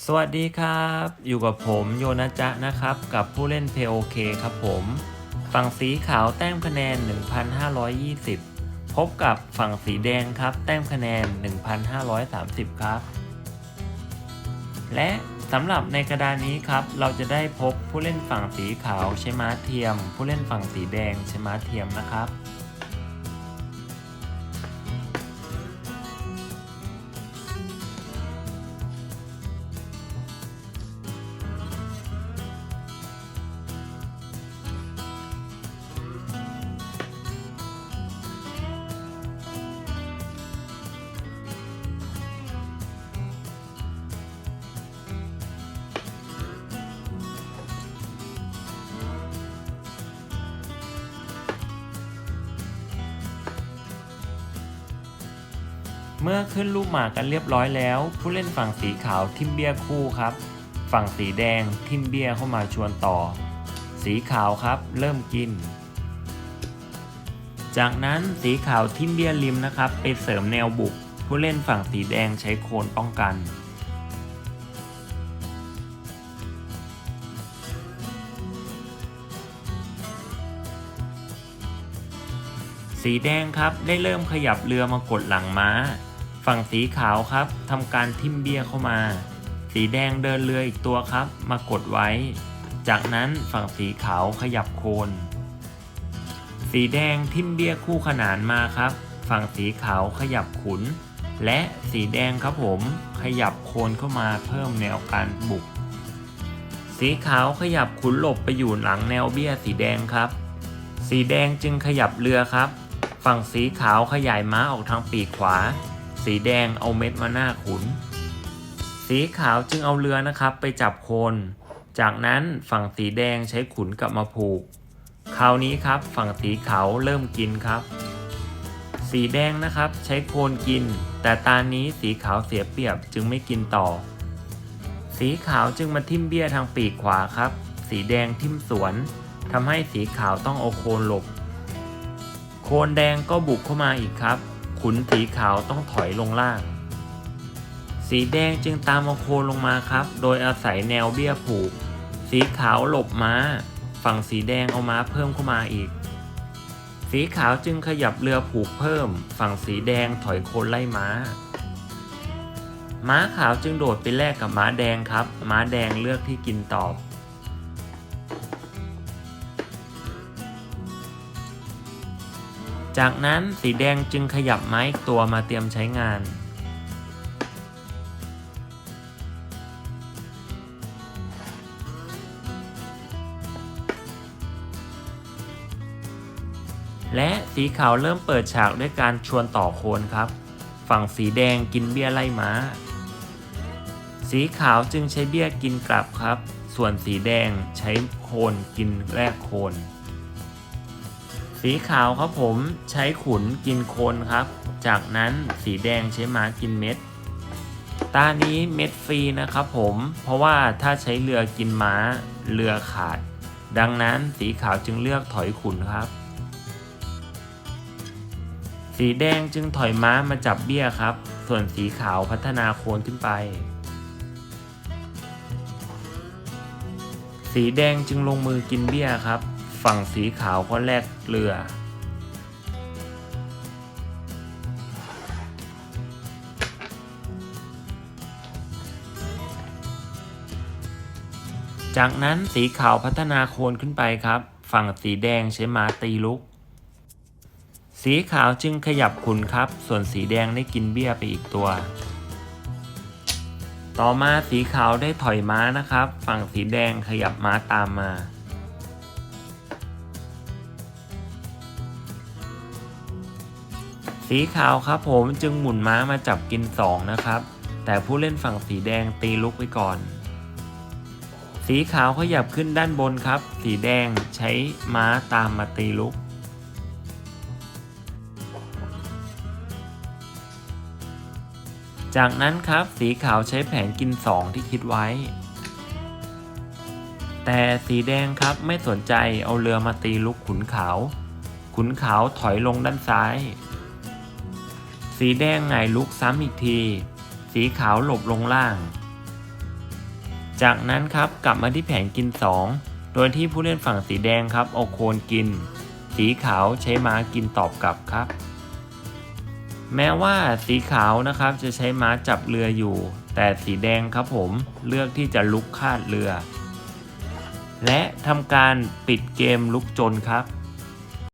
สวัสดีครับ อยู่กับผมโยนะจ๊ะนะครับ กับผู้เล่น POK ครับผม ฝั่งสีขาวแต้มคะแนน 1,520 พบกับฝั่งสีแดงครับ แต้มคะแนน 1,530 ครับ และสำหรับในกระดานนี้ครับ เราจะได้พบผู้เล่นฝั่งสีขาวใช้ม้าเทียม ผู้เล่นฝั่งสีแดงใช้ม้าเทียมนะครับ เมื่อขึ้นลูกหมากกันเรียบร้อยแล้ว ผู้เล่นฝั่งสีขาวทิมเบียคู่ครับ ฝั่งสีแดงทิมเบียเข้ามาชวนต่อ สีขาวครับ เริ่มกิน จากนั้นสีขาวทิมเบียริมนะครับไปเสริมแนวบุก ผู้เล่นฝั่งสีแดงใช้โคนป้องกันสีแดงครับได้เริ่มขยับเรือมากดหลังม้า ฝั่งสีขาวครับทำการทิมเบี้ยเข้ามา สีแดงเดินเรืออีกตัวครับ มากดไว้ จากนั้นฝั่งสีขาวขยับโคน สีแดงทิมเบี้ยคู่ขนานมาครับ ฝั่งสีขาวขยับขุน และสีแดงครับผมขยับโคนเข้ามาเพิ่มแนวการบุก สีขาวขยับขุนหลบไปอยู่หลังแนวเบี้ยสีแดงครับ สีแดงจึงขยับเรือครับ ฝั่งสีขาวขยายม้าออกทางปีกขวา สีแดงเอาเม็ดมาหน้าขุน สีขาวจึงเอาเรือนะครับไปจับโคน จากนั้นฝั่งสีแดงใช้ขุนกลับมาผูก คราวนี้ครับฝั่งสีขาวเริ่มกินครับ สีแดงนะครับใช้โคนกิน แต่ตานี้สีขาวเสียเปรียบจึงไม่กินต่อ สีขาวจึงมาทิ่มเบี้ยทางปีกขวาครับ สีแดงทิ่มสวนทำให้สีขาวต้องเอาโคนหลบ โคนแดงก็บุกเข้ามาอีกครับ ขุนสีขาวต้องถอยลงล่าง สีแดงจึงตามเอาโคลงมาครับ โดยอาศัยแนวเบี้ยผูก สีขาวหลบม้า ฝั่งสีแดงเอาม้าเพิ่มเข้ามาอีก สีขาวจึงขยับเรือผูกเพิ่ม ฝั่งสีแดงถอยโคนไล่ม้า ม้าขาวจึงโดดไปแลกกับม้าแดงครับ ม้าแดงเลือกที่กินตอบ จากนั้นสีแดงจึงขยับไม้ตัวมาเตรียมใช้งาน และสีขาวเริ่มเปิดฉากด้วยการชวนต่อโคนครับ ฝั่งสีแดงกินเบี้ยไล่ม้า สีขาวจึงใช้เบี้ยกินกลับครับ ส่วนสีแดงใช้โคนกินแลกโคน สีขาวครับผมใช้ขุนกินโคนครับ จากนั้นสีแดงใช้ม้ากินเม็ด ตานี้เม็ดฟรีนะครับผม เพราะว่าถ้าใช้เรือกินม้าเรือขาด ดังนั้นสีขาวจึงเลือกถอยขุนครับ สีแดงจึงถอยม้ามาจับเบี้ยครับ ส่วนสีขาวพัฒนาโคนขึ้นไป สีแดงจึงลงมือกินเบี้ยครับ ฝั่งสีขาวก็แลกเรือ จากนั้นสีขาวพัฒนาโคนขึ้นไปครับ ฝั่งสีแดงใช้ม้าตีลุก สีขาวจึงขยับขุนครับ ส่วนสีแดงได้กินเบี้ยไปอีกตัวต่อมาสีขาวได้ถอยม้านะครับ ฝั่งสีแดงขยับม้าตามมา สีขาวครับผมจึงหมุนม้ามาจับกิน 2 นะครับ แต่ผู้เล่นฝั่งสีแดงตีลุกไปก่อน สีขาวขยับขึ้นด้านบนครับ สีแดงใช้ม้าตามมาตีลุก จากนั้นครับสีขาวใช้แผนกิน 2 ที่คิดไว้ แต่สีแดงครับไม่สนใจเอาเรือมาตีลุกขุนขาว ขุนขาวถอยลงด้านซ้าย สีแดงหงลุกซ้ำอีกที สีขาวหลบลงล่าง จากนั้นครับกลับมาที่แผนกิน 2 โดยที่ผู้เล่นฝั่งสีแดงครับเอาโคนกิน สีขาวใช้ม้ากินตอบกลับครับ แม้ว่าสีขาวนะครับจะใช้ม้าจับเรืออยู่ แต่สีแดงครับผมเลือกที่จะลุกคาดเรือ และทำการปิดเกมลุกจนครับ